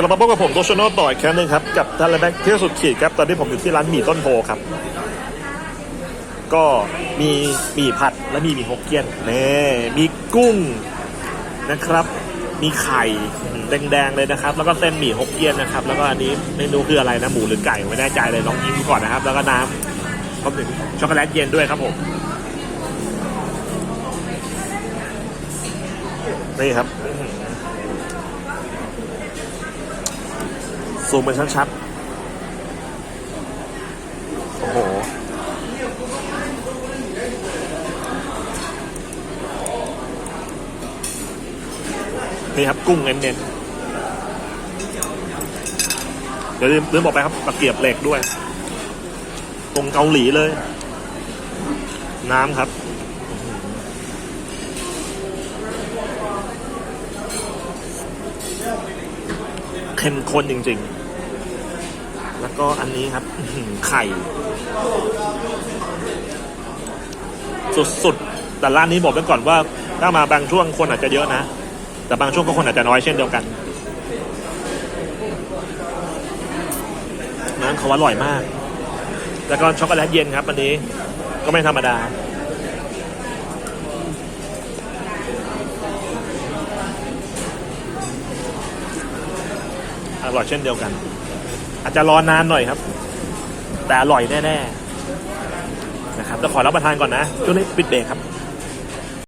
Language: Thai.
กลับมาพบกับผมโตชโนต่ออีกครั้งหนึงครับ กับทันแบงค์เที่ยวสุดขีดครับ ตอนนี้ผมอยู่ที่ร้านหมี่ต้นโพครับ ก็มีหมี่ผัดและมีหมี่ฮกเกี้ยนนี่มีกุ้งนะครับ มีไข่แดงๆเลยนะครับ แล้วก็เส้นหมี่ฮกเกี้ยนนะครับ แล้วก็อันนี้เมนูคืออะไรนะหมูหรือไก่ไม่แน่ใจเลยลองกินดูก่อนนะครับ แล้วก็น้ำรวมถึงช็อกโกแลตเย็นด้วยครับผมนี่ครับ ซูมมันชัดๆ โอ้โห นี่ครับกุ้งเน้นๆเดี๋ยวลืมลืมบอกไปครับตะเกียบเหล็กด้วย ตรงเกาหลีเลย น้ำครับเข้มข้นจริง ๆ แล้วก็อันนี้ครับไข่ สุดๆ แต่ร้านนี้บอกไว้ก่อนว่า ถ้ามาบางช่วงคนอาจจะเยอะนะ แต่บางช่วงก็คนอาจจะน้อยเช่นเดียวกันน้ำเขาอร่อยมาก แล้วก็ช็อกโกแลตเย็นครับอันนี้ก็ไม่ธรรมดาอร่อยเช่นเดียวกัน อาจจะรอนานหน่อยครับ แต่อร่อยแน่ๆนะครับจะขอรับประทานก่อนนะช่วงนี้ปิดเบรกครับ